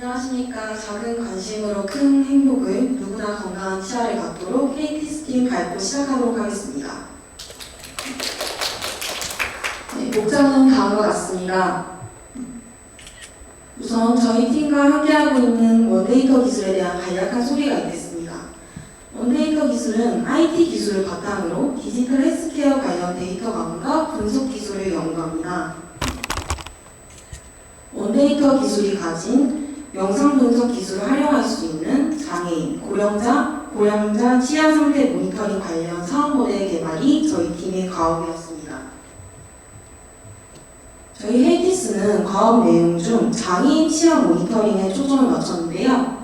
안녕하십니까. 작은 관심으로 큰 행복을 누구나 건강한 치아를 갖도록 KT 스팀 발표 시작하도록 하겠습니다. 네, 목차는 다음과 같습니다. 우선 저희 팀과 함께하고 있는 원데이터 기술에 대한 간략한 소개가 있겠습니다. 원데이터 기술은 IT 기술을 바탕으로 디지털 헬스케어 관련 데이터 가공과 분석 기술을 연구합니다. 원데이터 기술이 가진 영상 분석 기술을 활용할 수 있는 장애인, 고령자, 고령자 치아 상태 모니터링 관련 사업 모델 개발이 저희 팀의 과업이었습니다. 저희 헤이티스는 과업 내용 중 장애인 치아 모니터링에 초점을 맞췄는데요.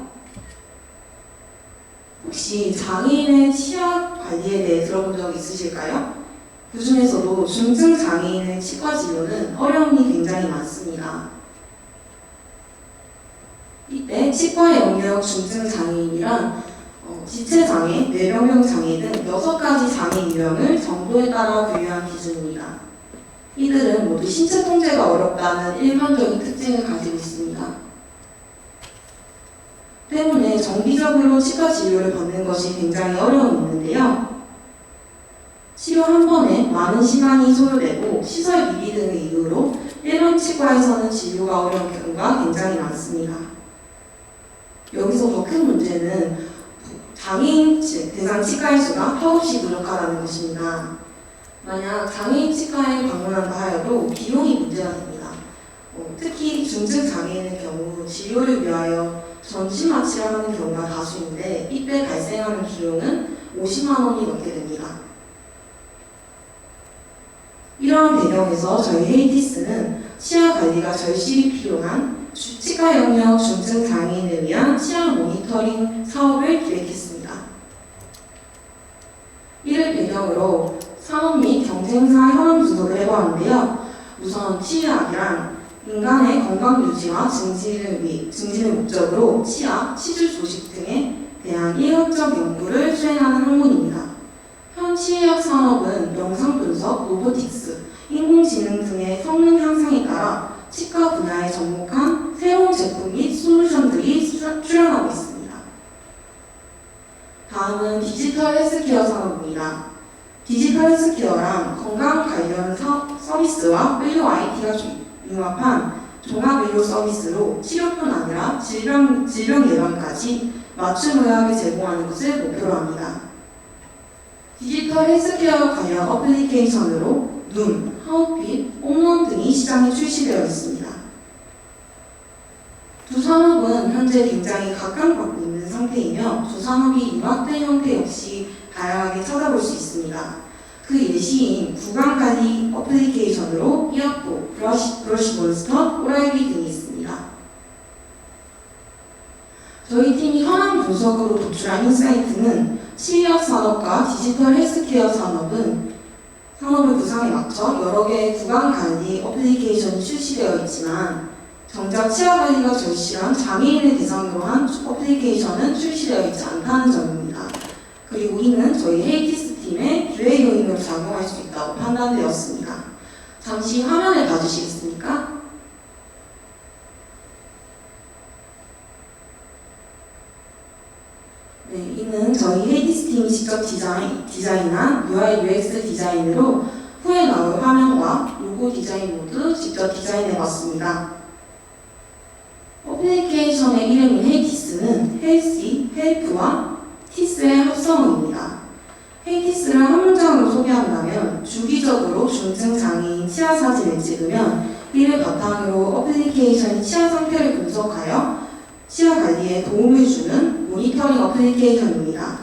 혹시 장애인의 치아 관리에 대해 들어본 적 있으실까요? 그 중에서도 중증 장애인의 치과 진료는 어려움이 굉장히 많습니다. 이때 치과 영역 중증 장애인이란 어, 지체 장애, 뇌병명 장애 등 여섯 가지 장애 유형을 정도에 따라 분류한 기준입니다. 이들은 모두 신체 통제가 어렵다는 일반적인 특징을 가지고 있습니다. 때문에 정기적으로 치과 진료를 받는 것이 굉장히 어려움이 있는데요. 치료 한 번에 많은 시간이 소요되고 시설 미비 등의 이유로 일반 치과에서는 진료가 어려운 경우가 굉장히 많습니다. 여기서 더 큰 문제는 장애인 치- 대상 치과의 수가 한없이 부족하다는 것입니다. 만약 장애인 치과에 방문한다 하여도 비용이 문제가 됩니다. 어, 특히 중증 장애인의 경우 진료를 위하여 전신 마취를 하는 경우가 다수인데 이때 발생하는 비용은 50만 원이 넘게 됩니다. 이러한 배경에서 저희 헤이티스는 치아 관리가 절실히 필요한 주- 치과 영역 중증 장애인을 위한 치아 모니터링 사업을 기획했습니다. 이를 배경으로 산업 및 경쟁사 현황 분석을 해보았는데요. 우선 치의학이란 인간의 건강 유지와 증진을, 위, 증진을 목적으로 치아, 치주 조직 등에 대한 이학적 연구를 수행하는 학문입니다. 현 치의학 산업은 영상 분석, 로보틱스, 인공지능 등의 성능 향상에 따라 치과 분야에 접목한 새로운 제품 및 솔루션들이 수- 출현하고 있습니다. 다음은 디지털 헬스케어 산업입니다. 디지털 헬스케어란 건강 관련 사- 서비스와 의료 IT가 융합한 종합 의료 서비스로 치료뿐 아니라 질병, 질병 예방까지 맞춤 의학을 제공하는 것을 목표로 합니다. 디지털 헬스케어 관련 어플리케이션으로 눈, 하우핏, 홈런 등이 시장에 출시되어 있습니다. 두 산업은 현재 굉장히 각광받고 있는 상태이며 두 산업이 융합된 형태 역시 다양하게 찾아볼 수 있습니다. 그 예시인 구강관리 어플리케이션으로 이어포, 브러쉬, 브러쉬 몬스터, 오랄비 등이 있습니다. 저희 팀이 현황 분석으로 도출한 인사이트는 치의학 산업과 디지털 헬스케어 산업은 산업을 구상에 맞춰 여러 개의 구강 관리 어플리케이션이 출시되어 있지만 정작 치아 관리가 절실한 장애인을 대상으로 한 어플리케이션은 출시되어 있지 않다는 점입니다. 그리고 이는 저희 헤이티스 팀의 기회 요인으로 작용할 수 있다고 판단되었습니다. 잠시 화면을 봐주시겠습니까? 네, 이 는 저희 헤이티스 팀이 직접 디자인, 디자인한 UI UX 디자인으로 후에 나올 화면과 로고 디자인 모두 직접 디자인해봤습니다. 어플리케이션의 이름인 헤이티스는 헬시, 헬프와 티스의 합성어입니다. 헤이티스를 한 문장으로 소개한다면 주기적으로 중증 장애인 치아 사진을 찍으면 이를 바탕으로 어플리케이션이 치아 상태를 분석하여 치아 관리에 도움을 주는 모니터링 어플리케이션입니다.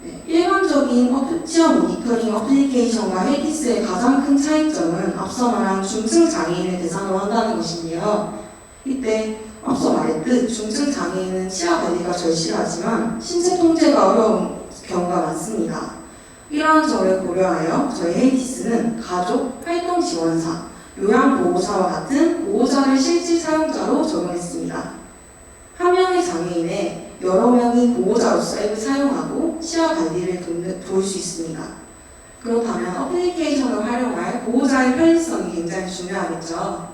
네, 일반적인 어플- 치아 모니터링 어플리케이션과 헤이티스의 가장 큰 차이점은 앞서 말한 중증 장애인을 대상으로 한다는 것인데요. 이때 앞서 말했듯 중증 장애인은 치아 관리가 절실하지만 신체 통제가 어려운 경우가 많습니다. 이러한 점을 고려하여 저희 헤이티스는 가족, 활동 지원사, 요양보호사와 같은 보호자를 실질 사용자로 적용했습니다. 한 명의 장애인에 여러 명이 보호자로서 사용하고 치아 관리를 도울 수 있습니다. 그렇다면 어플리케이션을 활용할 보호자의 편리성이 굉장히 중요하겠죠.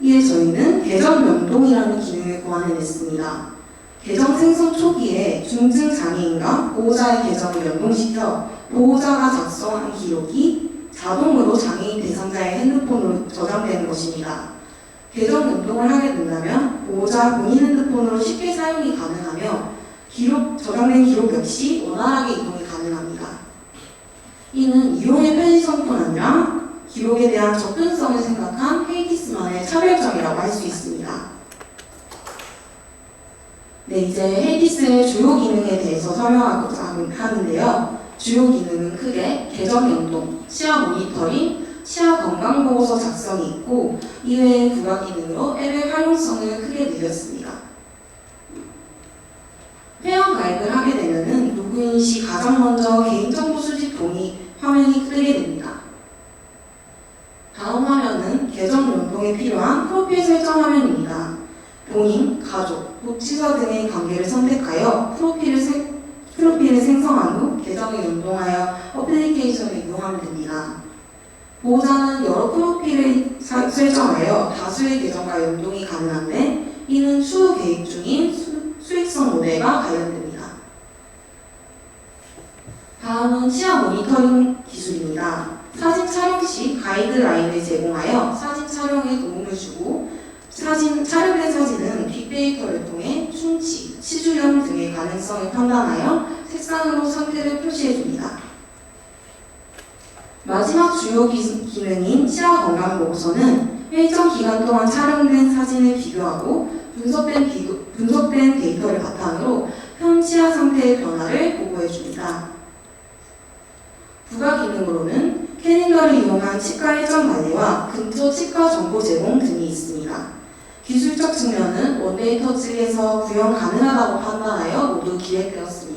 이에 저희는 계정 연동이라는 기능을 고안해냈습니다. 계정 생성 초기에 중증 장애인과 보호자의 계정을 연동시켜 보호자가 작성한 기록이 자동으로 장애인 대상자의 핸드폰으로 저장되는 것입니다. 계정 연동을 하게 된다면 보호자 본인 핸드폰으로 쉽게 사용이 가능하며 기록, 저장된 기록 역시 원활하게 이동이 가능합니다. 이는 이용의 편의성뿐 아니라 기록에 대한 접근성을 생각한 헤이티스만의 차별점이라고 할 수 있습니다. 네, 이제 헤이티스의 주요 기능에 대해서 설명하고자 하는데요. 주요 기능은 크게 계정 연동, 치아 모니터링, 치아 건강 보고서 작성이 있고 이외의 부가 기능으로 앱의 활용성을 크게 늘렸습니다. 회원 가입을 하게 되면은 로그인 시 가장 먼저 개인정보 수집 동의 화면이 뜨게 됩니다. 다음 화면은 계정 연동에 필요한 프로필 설정 화면입니다. 본인, 가족, 복지사 등의 관계를 선택하여 프로필을, 세- 프로필을 생성한 후 계정을 연동하여 어플리케이션을 이용하면 됩니다. 보호자는 여러 프로필을 사- 설정하여 다수의 계정과 연동이 가능한데 이는 추후 계획 중인 수, 수익성 모델과 관련됩니다. 다음은 치아 모니터링 기술입니다. 사진 촬영 시 가이드라인을 제공하여 사진 촬영에 도움을 주고 사진 촬영된 사진은 빅데이터를 통해 충치, 치주염 등의 가능성을 판단하여 색상으로 상태를 표시해 줍니다. 마지막 주요 기, 기능인 치아 건강 보고서는 일정 기간 동안 촬영된 사진을 비교하고 분석된, 비교, 분석된 데이터를 바탕으로 현 치아 상태의 변화를 보고해 줍니다. 부가 기능으로는 캐린더를 이용한 치과 일정 관리와 근처 치과 정보 제공 등이 있습니다. 기술적 측면은 원데이터 측에서 구현 가능하다고 판단하여 모두 기획되었습니다.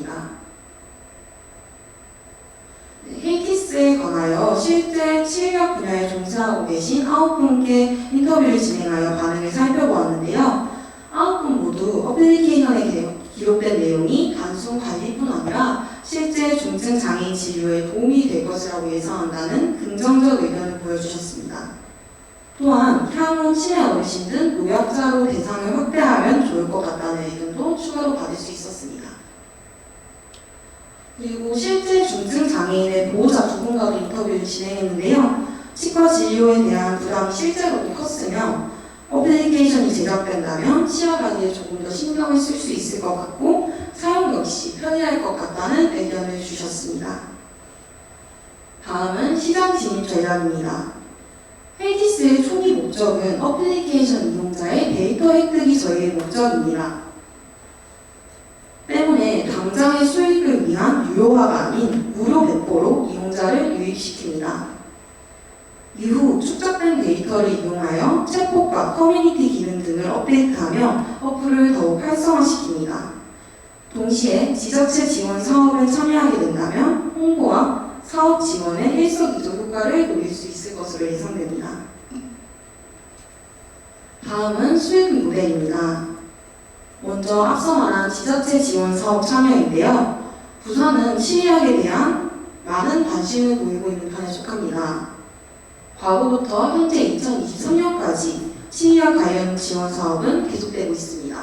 네, 헤이티스에 관하여 실제 치의학 분야에 종사하고 계신 아홉 분께 인터뷰를 진행하여 반응을 살펴보았는데요. 아홉 분 모두 어플리케이션에 기- 기록된 내용이 단순 관리뿐 아니라 실제 중증 장애인 진료에 도움이 될 것이라고 예상한다는 긍정적 의견을 보여주셨습니다. 또한 향후 치매 어르신 등 노약자로 대상을 확대하면 좋을 것 같다는 의견도 추가로 받을 수 있었습니다. 그리고 실제 중증 장애인의 보호자 두 분과도 인터뷰를 진행했는데요. 치과 진료에 대한 부담이 실제로도 컸으며 어플리케이션이 제작된다면 치아 관리에 조금 더 신경을 쓸 수 있을 것 같고 사용 역시 편리할 것 같다는 의견을 주셨습니다. 다음은 시장 진입 전략입니다. 헤이티스의 초기 목적은 어플리케이션 이용자의 데이터 획득이 저희의 목적입니다. 당장의 수익을 위한 유효화가 아닌 무료 배포로 이용자를 유입시킵니다. 이후 축적된 데이터를 이용하여 챗봇과 커뮤니티 기능 등을 업데이트하며 어플을 더욱 활성화시킵니다. 동시에 지자체 지원 사업에 참여하게 된다면 홍보와 사업 지원의 일석이조 효과를 노릴 수 있을 것으로 예상됩니다. 다음은 수익 모델입니다. 먼저 앞서 말한 지자체 지원 사업 참여인데요. 부산은 치의학에 대한 많은 관심을 보이고 있는 편에 속합니다. 과거부터 현재 2023년까지 치의학 관련 지원 사업은 계속되고 있습니다.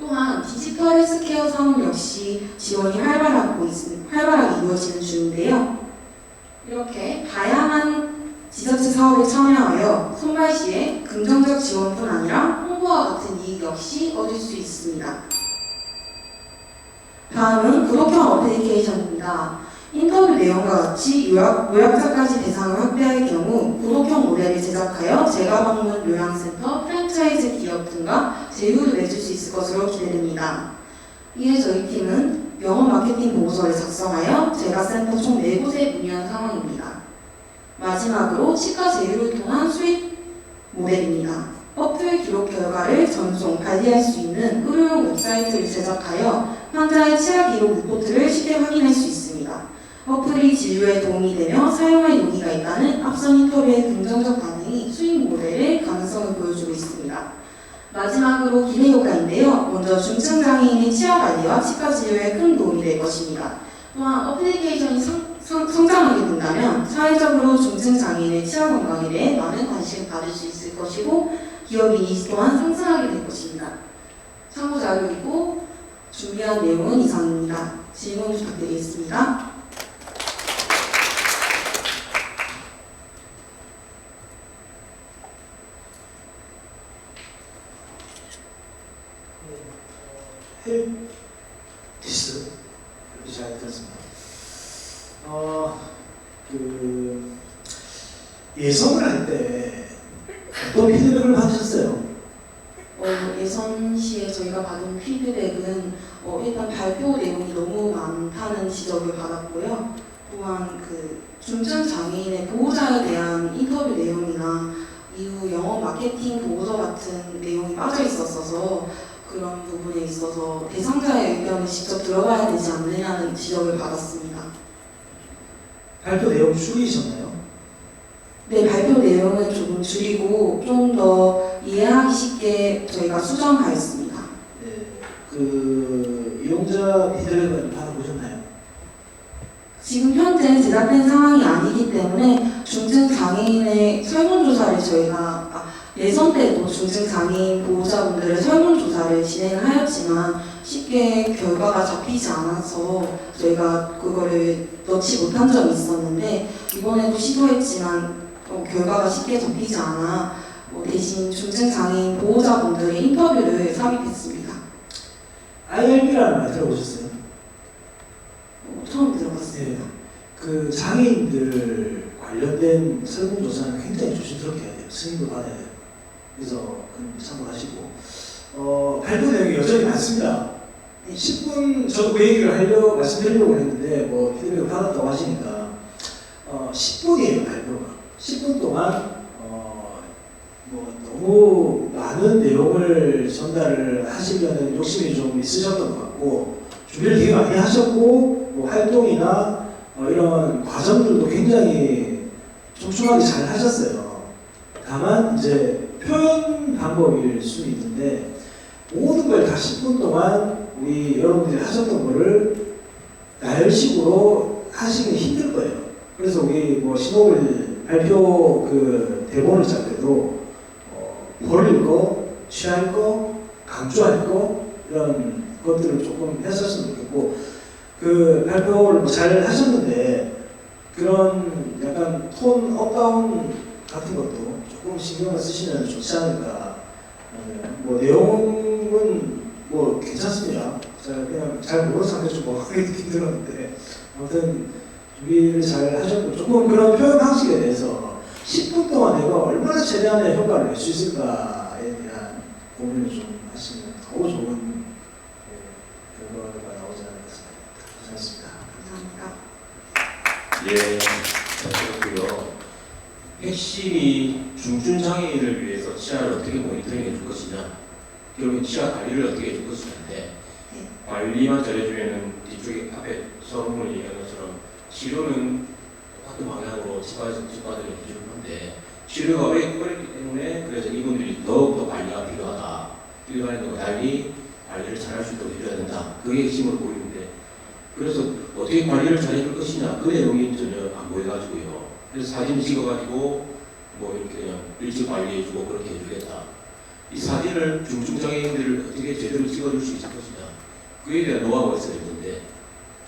또한 디지털 헬스케어 사업 역시 지원이 활발하고 있, 활발하게 이루어지는 중인데요. 이렇게 다양한 지자체 사업에 참여하여 손발 시에 긍정적 지원뿐 아니라 홍보와 같은 이익 역시 얻을 수 있습니다. 다음은 구독형 어플리케이션입니다. 인터뷰 내용과 같이 요약, 요약자까지 대상을 확대할 경우 구독형 모델을 제작하여 재가방문 요양센터, 프랜차이즈 기업 등과 제휴를 맺을 수 있을 것으로 기대됩니다. 이에 저희 팀은 영업 마케팅 보고서를 작성하여 재가센터 총 4곳에 문의한 상황입니다. 마지막으로 치과 제휴를 통한 수익 모델입니다. 어플 기록 결과를 전송, 관리할 수 있는 의료용 웹사이트를 제작하여 환자의 치아 기록 리포트를 쉽게 확인할 수 있습니다. 어플이 진료에 도움이 되며 사용할 용의가 있다는 앞선 인터뷰의 긍정적 반응이 수익 모델의 가능성을 보여주고 있습니다. 마지막으로 기대 효과인데요. 먼저 중증 장애인의 치아 관리와 치과 진료에 큰 도움이 될 것입니다. 또한 어플리케이션이 상- 성, 성장하게 된다면 사회적으로 중증 장애인의 치아 건강에 대해 많은 관심을 받을 수 있을 것이고 기업 이미지 또한 상승하게 될 것입니다. 참고 자료이고 준비한 내용은 이상입니다. 질문 부탁드리겠습니다. 잘 들었습니다. 어, 그 예선을 할때 어떤 피드백을 받으셨어요? 어, 예선 시에 저희가 받은 피드백은 어, 일단 발표 내용이 너무 많다는 지적을 받았고요. 또한 그 중증 장애인의 보호자에 대한 인터뷰 내용이나 이후 영업 마케팅 보고서 같은 내용이 빠져 있었어서 그런 부분에 있어서 대상자의 의견을 직접 들어봐야 되지 않느냐는 지적을 받았습니다. 발표 내용 줄이셨나요? 네, 발표 내용은 조금 줄이고 좀 더 이해하기 쉽게 저희가 수정하였습니다. 네, 그 이용자 피드백을 받아보셨나요? 지금 현재 제작된 상황이 아니기 때문에 중증 장애인의 설문조사를 저희가 아, 예선 때도 중증 장애인 보호자분들의 설문조사를 진행을 하였지만 쉽게 결과가 잡히지 않아서 저희가 그거를 넣지 못한 점이 있었는데 이번에도 시도했지만 어, 결과가 쉽게 잡히지 않아 어, 대신 중증 장애인 보호자분들의 인터뷰를 삽입했습니다. IRB라는 말 들어보셨어요? 어, 처음 들어봤습니다. 그 장애인들 관련된 설문조사는 굉장히 조심스럽게 해야 돼요. 승인도 받아야 돼요. 그래서 참고하시고 어, 발표 내용이 여전히 많습니다. 10분 저도 그 얘기를 하려고 말씀드리려고 했는데 뭐 피드백을 받았다고 하시니까 어, 10분이에요 발표가 10분 동안 어, 뭐 너무 많은 내용을 전달을 하시려는 욕심이 좀 있으셨던 것 같고 준비를 되게 많이 하셨고 뭐 활동이나 어, 이런 과정들도 굉장히 촘촘하게 잘 하셨어요. 다만 이제 표현 방법일 수 있는데 모든 걸 다 10분 동안 우리 여러분들이 하셨던 거를 나열식으로 하시기 힘들 거예요. 그래서 우리 뭐 신호를 발표 그 대본을 짤 때도 어, 버릴 거, 취할 거, 강조할 거 이런 것들을 조금 했었으면 좋겠고 그 발표를 뭐 잘 하셨는데 그런 약간 톤 업다운 같은 것도 조금 신경을 쓰시면 좋지 않을까. 네, 뭐 내용은 뭐 괜찮습니다. 제가 그냥 잘 모르는 상태에서 뭐 하기 힘들었는데 아무튼 준비를 잘 하셨고 조금 그런 표현 방식에 대해서 10분 동안 내가 얼마나 최대한의 효과를 낼 수 있을까에 대한 고민을 좀 하시면 더 좋은 예, 결과가 나오지 않을까 생각합니다. 고생하셨습니다. 감사합니다. 예, 잘 들었고요. 핵심이 중증 장애인을 위해서 치아를 어떻게 모니터링 해줄 것이냐, 결국 치아 관리를 어떻게 해줄 것이냐인데 관리만 잘해주면은 뒤쪽에 앞에 서론을 것처럼 치료는 똑같은 방향으로 치과에서 치과들이 해주는 건데 치료가 어렵- 어렵기 때문에 그래서 이분들이 더욱더 관리가 필요하다. 거 달리 관리를 잘할 수 있도록 해줘야 된다. 그게 핵심으로 보이는데 그래서 어떻게 관리를 잘 해줄 것이냐 그 내용이 전혀 안 보여가지고요. 그래서 사진 찍어가지고 뭐 이렇게 그냥 일찍 관리해주고 그렇게 해주겠다. 이 사진을 중증장애인들을 어떻게 제대로 찍어줄 수 있을 것이냐 그에 대한 노하우가 있어야 되는데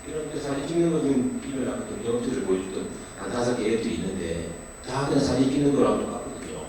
이런 데 사진 찍는 것은 이런 아까 영업들을 보여줬던 한 다섯 개 앱들이 있는데 다 그냥 사진 찍는 거랑 똑같거든요.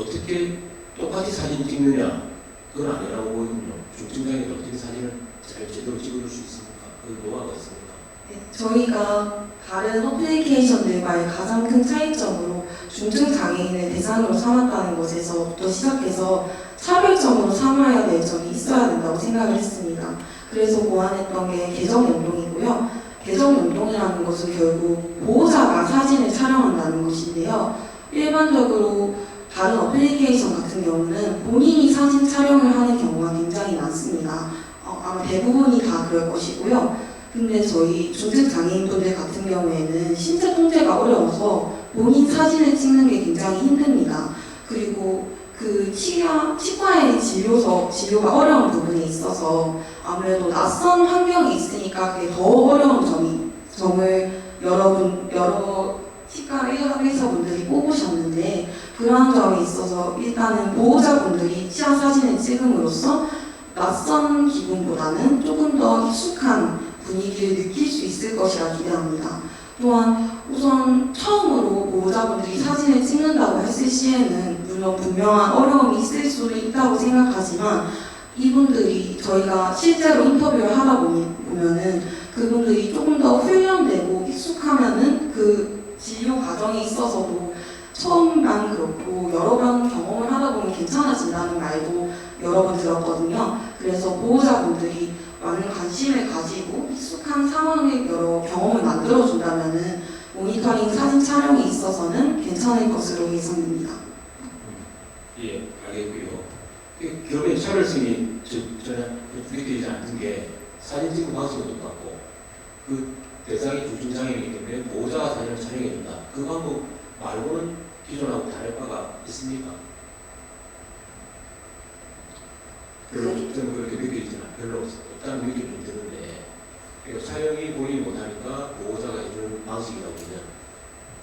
어떻게 똑같이 사진 찍느냐 그건 아니라고 보이군요. 중증장애인들 어떻게 사진을 잘 제대로 찍어줄 수 있습니까? 그 노하우가 있습니까? 네, 저희가 다른 어플리케이션들과의 가장 큰 차이점으로 중증 장애인을 대상으로 삼았다는 것에서부터 시작해서 차별점으로 삼아야 될 점이 있어야 된다고 생각을 했습니다. 그래서 고안했던 게 계정 연동이고요. 계정 연동이라는 것은 결국 보호자가 사진을 촬영한다는 것인데요. 일반적으로 다른 어플리케이션 같은 경우는 본인이 사진 촬영을 하는 경우가 굉장히 많습니다. 어, 아마 대부분이 다 그럴 것이고요. 근데 저희 중증 장애인분들 같은 경우에는 신체 통제가 어려워서 본인 사진을 찍는 게 굉장히 힘듭니다. 그리고 그 치과, 치과의 진료서, 진료가 어려운 부분에 있어서 아무래도 낯선 환경이 있으니까 그게 더 어려운 점이, 점을 여러분 여러 치과 의사분들이 뽑으셨는데 그러한 점에 있어서 일단은 보호자분들이 치아 사진을 찍음으로써 낯선 기분보다는 조금 더 익숙한 분위기를 느낄 수 있을 것이라 기대합니다. 또한 우선 처음으로 보호자분들이 사진을 찍는다고 했을 시에는 물론 분명한 어려움이 있을 수도 있다고 생각하지만 이분들이 저희가 실제로 인터뷰를 하다 보면은 그분들이 조금 더 훈련되고 익숙하면은 그 진료 과정에 있어서도 처음만 그렇고 여러 번 경험을 하다 보면 괜찮아진다는 말도 여러 번 들었거든요. 그래서 보호자분들이 많은 관심을 가지고 익숙한 상황의 여러 경험을 만들어준다면은 모니터링 사진 촬영에 있어서는 괜찮을 것으로 예상됩니다. 예, 알겠고요. 그 결국에 차별성이 저, 전혀 느껴지지 않는 게 사진 찍은 방식은 똑같고 그 대상이 중증장애이기 때문에 보호자가 사진을 촬영해준다. 그 방법 말고는 기존하고 다를 바가 있습니까? 별로 저는 그렇게 느껴지지는 별로 없다는 느낌이 좀 드는데 그러니까 촬영이 본인이 못하니까 보호자가 해주는 방식이다 보면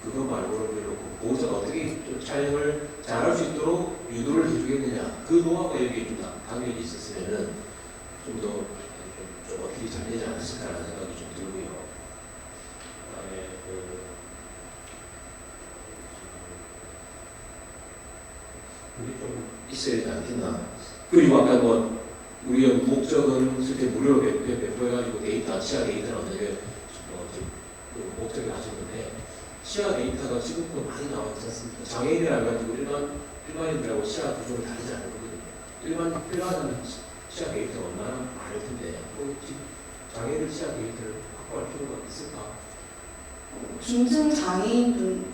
그거 말고는 별로 보호자가 어떻게 좀 촬영을 잘할 수 있도록 유도를 해주겠느냐 그 노하우가 여기에 좀 다- 당연히 있었으면은 좀더 좀, 좀 어떻게 잘 되지 않았을까라는 생각이 좀 들고요. 그다음에 그 우리 좀 있어야 되지 않겠나. 그리고 아까 뭐 우리 목적은 실제 무료로 배- 배포해가지고 데이터, 치아 데이터를 얻는 게 어, 지금 그 목적이 하셨는데 치아 데이터가 지금도 많이 나와 있지 않습니까? 장애인이라 가지고 일반 일반인들하고 치아 구조가 다르지 않은 거거든요. 일반 일반은 치아 데이터가 얼마나 많을 텐데 뭐 장애인 치아 데이터를 확보할 필요가 있을까? 중증 장애인분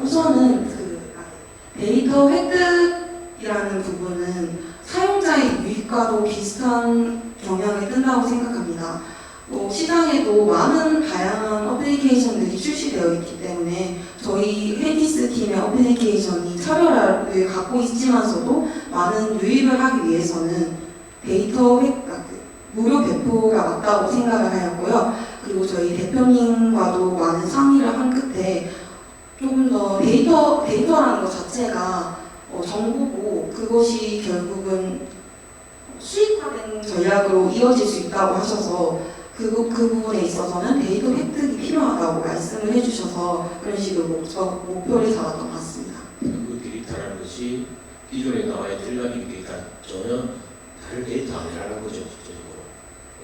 우선은 그 데이터 획득이라는 부분은 사용자의 유익과도 비슷한 경향을 뜬다고 생각합니다. 또 시장에도 많은 다양한 어플리케이션들이 출시되어 있기 때문에 저희 헤디스 팀의 어플리케이션이 차별화를 갖고 있지만서도 많은 유입을 하기 위해서는 데이터 획, 아, 그 무료 배포가 맞다고 생각을 하였고요. 그리고 저희 대표님과도 많은 상의를 한 끝에 조금 더 데이터, 데이터라는 것 자체가 어, 정보고 그것이 결국은 수익화된 전략으로 이어질 수 있다고 하셔서 그, 부- 그 부분에 있어서는 데이터 획득이 필요하다고 말씀을 해주셔서 그런 식으로 목적, 목표를 잡았던 것 같습니다. 그 데이터라는 것이 기존에 나와 있는 일반인 데이터 전혀 다른 데이터 아니라는 거죠, 실제적으로.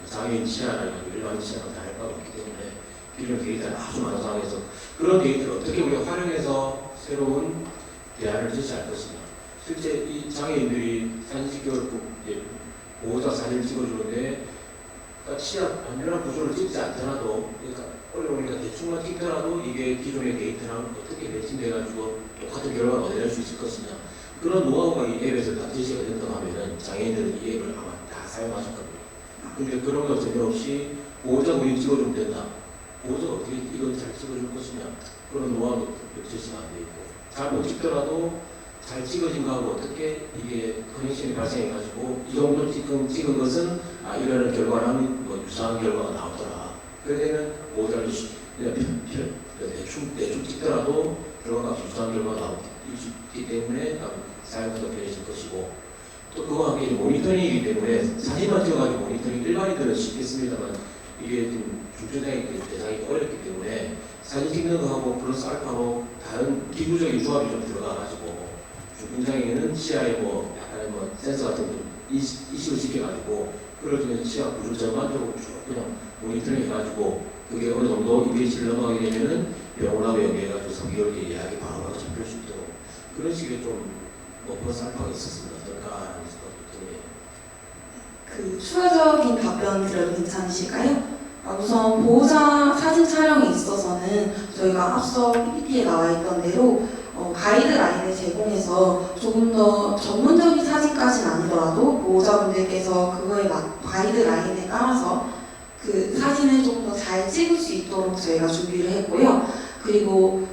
장애인 치아나 일반 치아가 다를 바가 없기 때문에 기존 데이터는 아주 많은 상황에서 그런 데이터를 어떻게 우리가 활용해서 새로운 대안을 제시할 것이냐. 실제 이 장애인들이 사진 찍혀갖고 이제 보호자 사진을 찍어주는데 그러니까 치아 완전한 구조를 찍지 않더라도 그러니까 어려우니까 대충만 찍더라도 이게 기존의 데이터랑 어떻게 매칭돼가지고 똑같은 결과를 얻어낼 수 있을 것이냐 그런 노하우가 이 앱에서 다 제시가 된다고 하면은 장애인들은 이 앱을 아마 다 사용하실 겁니다. 근데 그런 거 전혀 없이 보호자 우리 찍어주면 된다. 보호자가 어떻게 이걸 잘 찍어줄 것이냐 그런 노하우도 제시가 안 돼 있고 잘 못 찍더라도 잘 찍어진 거하고 어떻게 이게 커넥션이 발생해가지고 이 정도 찍은, 찍은 것은 아 이러는 결과랑 뭐 유사한 결과가 나오더라. 편- 편- 대충 대충 찍더라도 결과가 유사한 결과가 나오기 때문에 사용자가 편해질 것이고 또 그와 함께 모니터링이기 때문에 사진만 찍어가지고 모니터링 일반인들은 쉽겠습니다만 이게 좀 중증장애 대상이 어렵기 때문에 사진 찍는 거하고 플러스 알파로 다른 기구적인 조합이 좀 들어가가지고 중증장애는 치아에 뭐 약간의 뭐 센서 같은 거 인식을 시켜가지고 그걸 통해서 치아 구조 전반적으로 쭉 그냥 모니터링 해가지고 그게 어느 정도 이미지를 넘어가게 되면은 병원하고 연계해가지고 3개월 뒤에 예약이 바로바로 잡힐 수 있도록 그런 식의 좀뭐 플러스 알파가 있었으면 어떨까 하는 생각도 드네요. 그 추가적인 답변 드려도 괜찮으실까요? 아, 우선 보호자 사진 촬영에 있어서는 저희가 앞서 PPT에 나와 있던 대로 어, 가이드라인을 제공해서 조금 더 전문적인 사진까지는 아니더라도 보호자분들께서 그거에 맞 가이드라인에 따라서 그 사진을 좀더잘 찍을 수 있도록 저희가 준비를 했고요. 그리고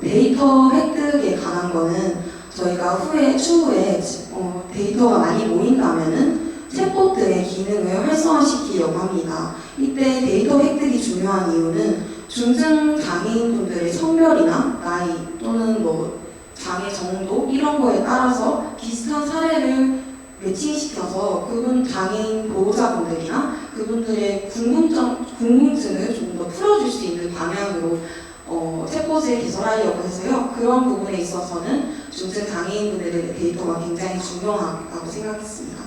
데이터 획득에 관한 거는 저희가 후에 추후에 어, 데이터가 많이 모인다면은 챗봇 등의 기능을 활성화시키려고 합니다. 이때 데이터 획득이 중요한 이유는 중증 장애인분들의 성별이나 나이 또는 뭐 장애 정도 이런 거에 따라서 비슷한 사례를 매칭시켜서 그분 장애인 보호자분들이나 그분들의 궁금증, 궁금증을 조금 더 풀어줄 수 있는 방향으로 어, 챗봇을 개설하려고 해서요. 그런 부분에 있어서는 중증 장애인분들의 데이터가 굉장히 중요하다고 생각했습니다.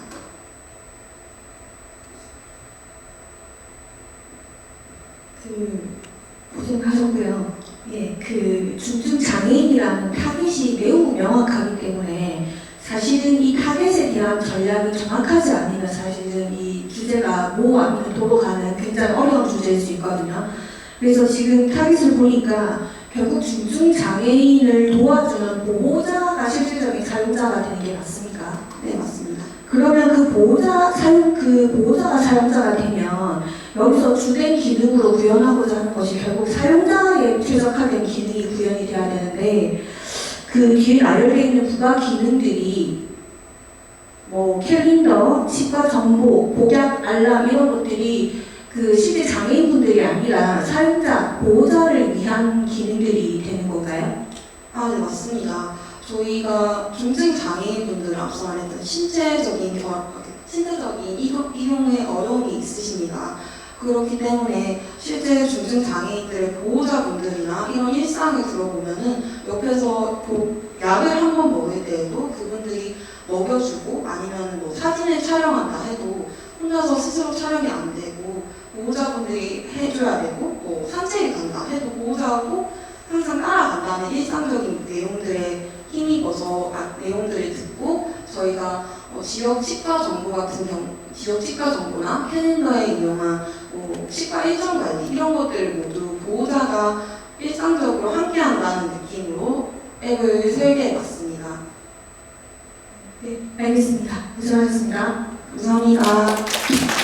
그 고생하셨고요. 예, 그 중증 장애인이라는 타깃이 매우 명확하기 때문에 사실은 이 타겟에 대한 전략이 정확하지 않으면 사실은 이 주제가 뭐 아니면 도로 가는 굉장히 어려운 주제일 수 있거든요. 그래서 지금 타깃을 보니까 결국 중증 장애인을 도와주는 보호자가 실질적인 사용자가 되는 게 맞습니까? 네, 맞습니다. 그러면 그 보호자 사용 그 보호자가 사용자가 되면 여기서 주된 기능으로 구현하고자 하는 것이 결국 사용자에 최적화된 기능이 구현이 돼야 되는데 그 뒤에 나열되어 있는 부가 기능들이 뭐 캘린더, 치과 정보, 복약 알람 이런 것들이 그 실제 장애인분들이 아니라 사용자, 보호자를 위한 기능들이 되는 건가요? 아, 네, 맞습니다. 저희가 중증 장애인분들 앞서 말했던 신체적인 결, 신체적인 이용- 이용에 어려움이 있으십니다. 그렇기 때문에 실제 중증 장애인들의 보호자분들이나 이런 일상을 들어보면은 옆에서 보- 약을 한 번 먹을 때에도 그분들이 먹여주고 아니면 뭐 사진을 촬영한다 해도 혼자서 스스로 촬영이 안 되고 보호자분들이 해줘야 되고 뭐 산책을 간다 해도 보호자가 꼭 항상 따라간다는 일상적인 내용들에 힘입어서 아, 내용들을 듣고 저희가 어, 지역 치과 정보 같은 경우 지역 치과 정보나 캘린더에 이용한 뭐 치과 일정 관리 이런 것들을 모두 보호자가 일상적으로 함께한다는 느낌으로 앱을 설계해봤습니다. 네, 알겠습니다. 고생하셨습니다. 감사합니다.